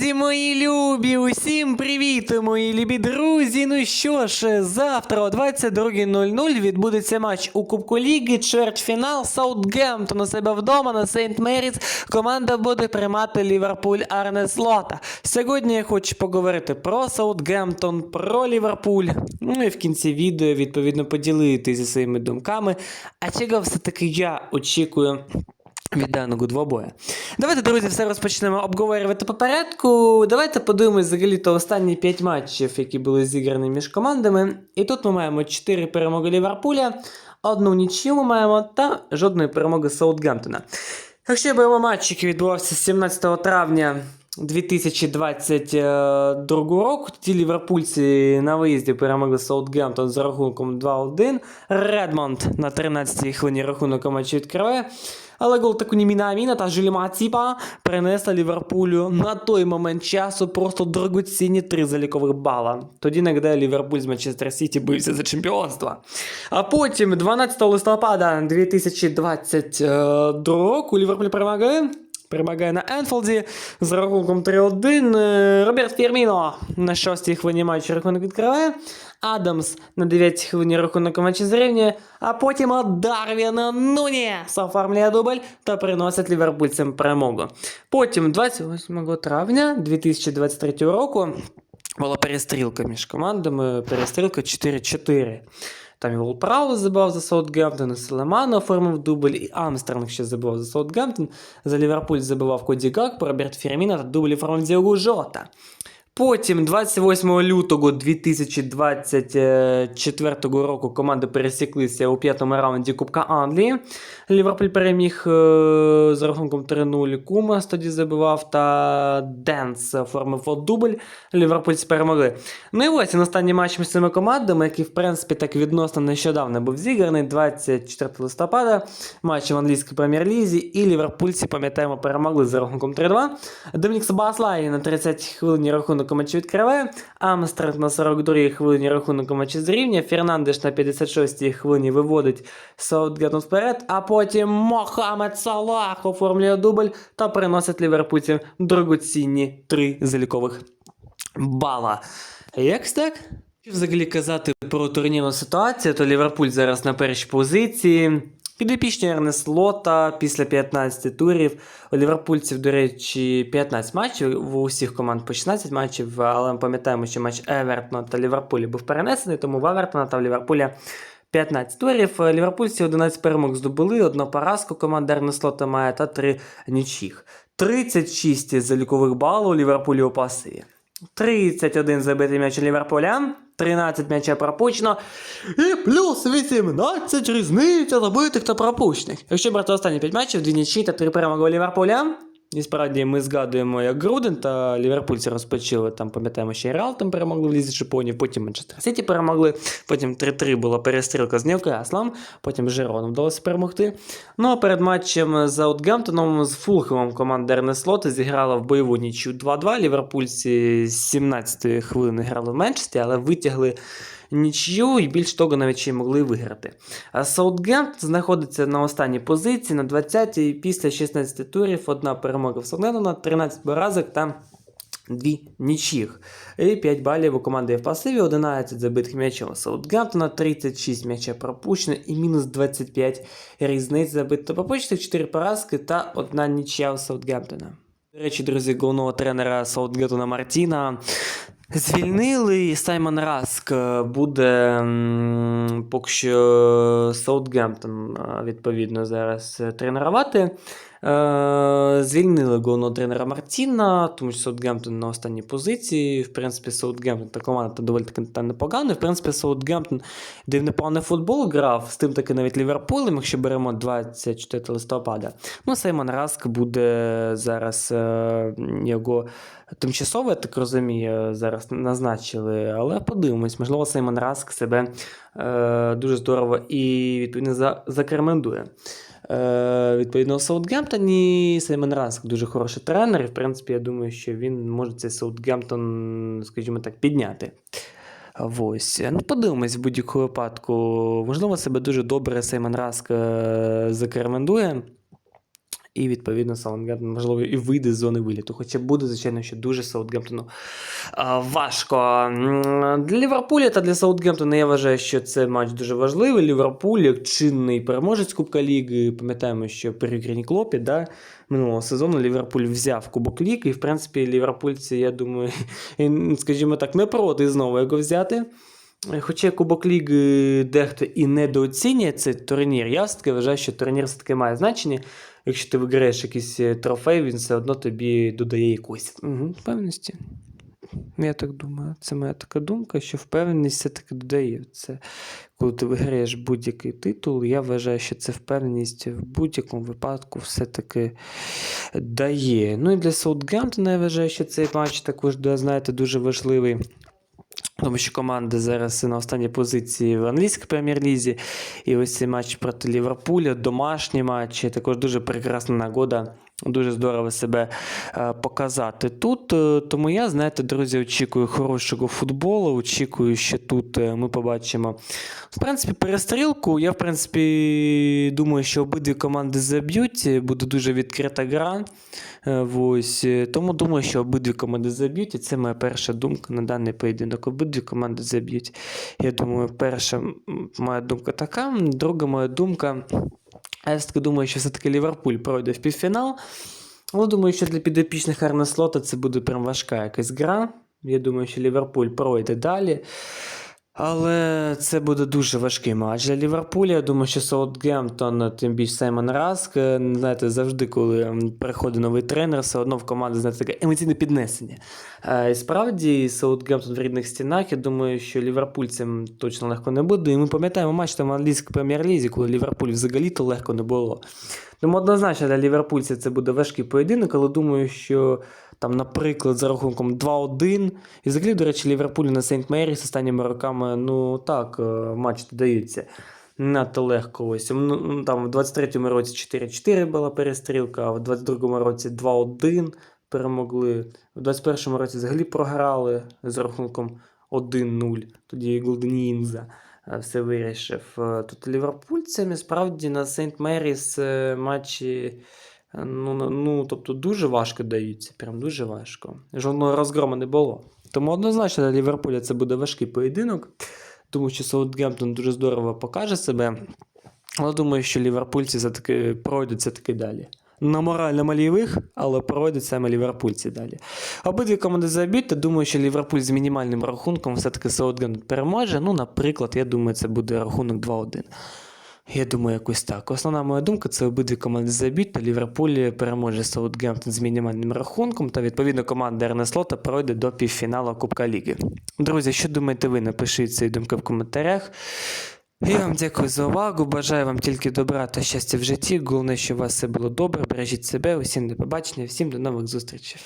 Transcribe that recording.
Друзі, мої любі, усім привіт, мої любі друзі. Ну що ж, завтра о 22.00 відбудеться матч у Кубку Ліги, чвертьфінал Саутгемптон у себе вдома на Сейнт Меріс. Команда буде приймати Ліверпуль Арне Слота. Сьогодні я хочу поговорити про Саутгемптон, про Ліверпуль. Ну і в кінці відео відповідно поділитися своїми думками. А чого все-таки я очікую від даного двобоя. Давайте, друзі, все розпочнемо обговорювати по порядку. Давайте подивимось взагалі то останні 5 матчів, які були зіграні між командами. І тут ми маємо 4 перемоги Ліверпуля, одну нічию ми маємо та жодної перемоги Саутгемптона. Якщо беремо матч, який відбувався 17 травня 2022 року, тоді ліверпульці на виїзді перемогли Саутгемптон за рахунком 2-1. Редмонд на 13-й хвилині рахунок матчі відкриває. Але гол таку Мінаміна та Жиліма Ціпа принесла Ліверпулю на той момент часу просто дорогоцінні три залікових бала. Тоді нагадаю, Ліверпуль з Манчестер Сіті бився за чемпіонство. А потім, 12 листопада 2022 року, Ліверпуль перемагає. Перемагає на Енфілді з рахунком 3-1. Е, Роберт Фірміно на 6-й хвилині матчу рахунок відкриває. Адамс на 9-й хвилині рахунок у матчі зрівнює. А потім Дарвін Нуніс оформлює дубль та приносить ліверпульцям перемогу. Потім, 28 травня 2023 року, була перестрілка між командами. Перестрілка 4-4. Там і Волправо забивав за Саутгемптон, і Селемано оформив дубль, і Амстернг ще забивав за Саутгемптон. За Ліверпуль забивав Коді Гак, Роберт Фірміна та дубль оформив Діогу Жота. Потім, 28 лютого 2024 року, команди пересіклися у п'ятому раунді Кубка Англії. Ліверпуль переміг е, з рахунком 3-0 Кумас тоді забивав та Денс оформив от дубль. Ліверпульці перемогли. Ну і ось останній матч між цими командами, який, в принципі, так відносно нещодавно був зіграний 24 листопада. Матч в англійській прем'єр-лізі. І ліверпульці, пам'ятаємо, перемогли з рахунком 3-2. Домінік Собаслай на 30 хвилині рахунок у матчі відкриває. Амстерд на 42-й хвилині рахунок у матчі зрівнює. Фернандеш на 56-й хвилині виводить Саутгемптон вперед. А потім Мохамед Салах оформлює дубль та переносить ліверпульцям дорогоцінні три залікових бала. Як так? Взагалі казати про турнірну ситуацію, то Ліверпуль зараз на першій позиції. Підопічні Ернест Лота після 15 турів. У Ліверпульців, до речі, 15 матчів, у усіх команд по 16 матчів, але ми пам'ятаємо, що матч Евертона та Ліверпуля був перенесений, тому в Евертона та в Ліверпуля 15 турів. Ліверпульці 11 перемог здобули, одну поразку команда Ернест Лота має та 3 нічіх. 36 залікових балів у Ліверпулі у пасиві. 31 забитий м'яч Ліверпуля, 13 м'яча пропущено. І плюс 18 різниця забитих та пропущених. Якщо брати останні 5 матчів, дві нічі та три перемоги Ліверпуля. І справді ми згадуємо, як Груден та Ліверпульці розпочали. Там пам'ятаємо, ще й Реал там перемогли в Лізі Чемпіонів, потім Манчестер Сіті перемогли, потім 3-3 була перестрілка з Ньюкаслом, потім Жероном вдалося перемогти. Ну а перед матчем з Аутгемптоном з Фулхемом команда Ернест зіграла в бойову нічю 2-2. Ліверпульці з 17-ї хвилини грали в меншості, але витягли нічию і більш того навіть ще й могли виграти. А Саутгемп знаходиться на останній позиції на 20-й після 16 турів. Одна перемога в Саутгемптона, 13 поразок та дві нічіх. І 5 балів у команди в пасиві, 11 забитих м'ячів у Саутгемптона, 36 м'яча пропущено і мінус 25 різниць забитих та пропущених, 4 поразки та одна нічия у Саутгемптона. До речі, друзі, головного тренера Саутгемптона Мартіна Звільнили Саймон Раск буде поки що Саутгемптон е, відповідно зараз е, тренувати. Е, Звільнили головного тренера Мартіна, тому що Саутгемптон на останній позиції. В принципі, Саутгемптон та команда доволі таки та непогана. В принципі, Саутгемптон де непоганий футбол грав, з тим таки навіть Ліверпулем, якщо беремо 24 листопада. Ну, Саймон Раск буде зараз е, його тимчасово, я так розумію, зараз назначили, але подивимось, можливо, Саймон Раск себе е, дуже здорово і відповідно за, закремендує. Е, відповідно, у Саутгемптоні Саймон Раск дуже хороший тренер, і в принципі, я думаю, що він може цей Саутгемптон, скажімо так, підняти. Ось. Ну, подивимось в будь-якому випадку. Можливо, себе дуже добре Сеймон Раск е, закремендує. І відповідно Саутгемптон, можливо, і вийде з зони виліту. Хоча буде, звичайно, що дуже Саутгемптону важко. Для Ліверпуля та для Саутгемптона я вважаю, що це матч дуже важливий. Ліверпуль, як чинний переможець Кубка Ліги. Пам'ятаємо, що при Гріні Клопі да, минулого сезону Ліверпуль взяв Кубок Ліги. І, в принципі, ліверпульці, я думаю, скажімо так, не проти знову його взяти. Хоча Кубок Ліги дехто і недооцінює цей турнір, я все-таки вважаю, що турнір все-таки має значення. Якщо ти виграєш якийсь е, трофей, він все одно тобі додає якусь угу, впевненості. Я так думаю. Це моя така думка, що впевненість все-таки додає. Це коли ти виграєш будь-який титул, я вважаю, що це впевненість в будь-якому випадку все-таки дає. Ну і для Саутгемптона я вважаю, що цей матч також, знаєте, дуже важливий. Тому що команди зараз на останній позиції в англійській прем'єр-лізі. І ось цей матч проти Ліверпуля, домашній матч, також дуже прекрасна нагода. Дуже здорово себе е, показати тут. Е, Тому я, знаєте, друзі, очікую хорошого футболу. Очікую, що тут е, ми побачимо. В принципі, перестрілку. Я, в принципі, думаю, що обидві команди заб'ють. Буде дуже відкрита гра. Ось. Тому думаю, що обидві команди заб'ють. І це моя перша думка на даний поєдинок. Обидві команди заб'ють. Я думаю, перша моя думка така. Друга моя думка. Я все-таки думаю, що все-таки Ліверпуль пройде в півфінал. Але думаю, що для підопічних Арнеслота це буде прям важка якась гра. Я думаю, що Ліверпуль пройде далі. Але це буде дуже важкий матч для Ліверпуля. Я думаю, що Саутгемптон, тим більше Саймон Раск, е, знаєте, завжди, коли приходить новий тренер, все одно в команді знаєте, таке емоційне піднесення. Е, І справді, Саутгемптон в рідних стінах. Я думаю, що ліверпульцям точно легко не буде. І ми пам'ятаємо матч там в англійській прем'єр-лізі, коли Ліверпуль взагалі то легко не було. Тому однозначно для ліверпульців це буде важкий поєдинок, але думаю, що там, наприклад, за рахунком 2-1. І взагалі, до речі, Ліверпуль на Сейнт Мері з останніми роками, ну так, е, матч додається. Надто легко ось. Ну, Там в 23-му році 4-4 була перестрілка, а в 22-му році 2-1 перемогли. В 21-му році взагалі програли з рахунком 1-0. Тоді Голденінза е, все вирішив. Е, Тут ліверпульцями справді на Сейнт Меріс матчі. Ну, ну, тобто дуже важко даються, прям дуже важко. Жодного розгрому не було. Тому однозначно для Ліверпуля це буде важкий поєдинок, тому що Саутгемптон дуже здорово покаже себе. Але думаю, що ліверпульці все-таки пройдуть все-таки далі. На морально малійових, але пройдуть саме ліверпульці далі. Обидві команди заб'ють, та думаю, що Ліверпуль з мінімальним рахунком все-таки Саутгемптон переможе. Ну, наприклад, я думаю, це буде рахунок 2-1. Я думаю, якось так. Основна моя думка це обидві команди заб'ють, та Ліверпуль переможе Саутгемптон з мінімальним рахунком, та відповідно команда Ернеслота пройде до півфіналу Кубка Ліги. Друзі, що думаєте ви? Напишіть свої думки в коментарях. Я вам дякую за увагу. Бажаю вам тільки добра та щастя в житті. Головне, щоб у вас все було добре. Бережіть себе, усім до побачення, всім до нових зустрічей.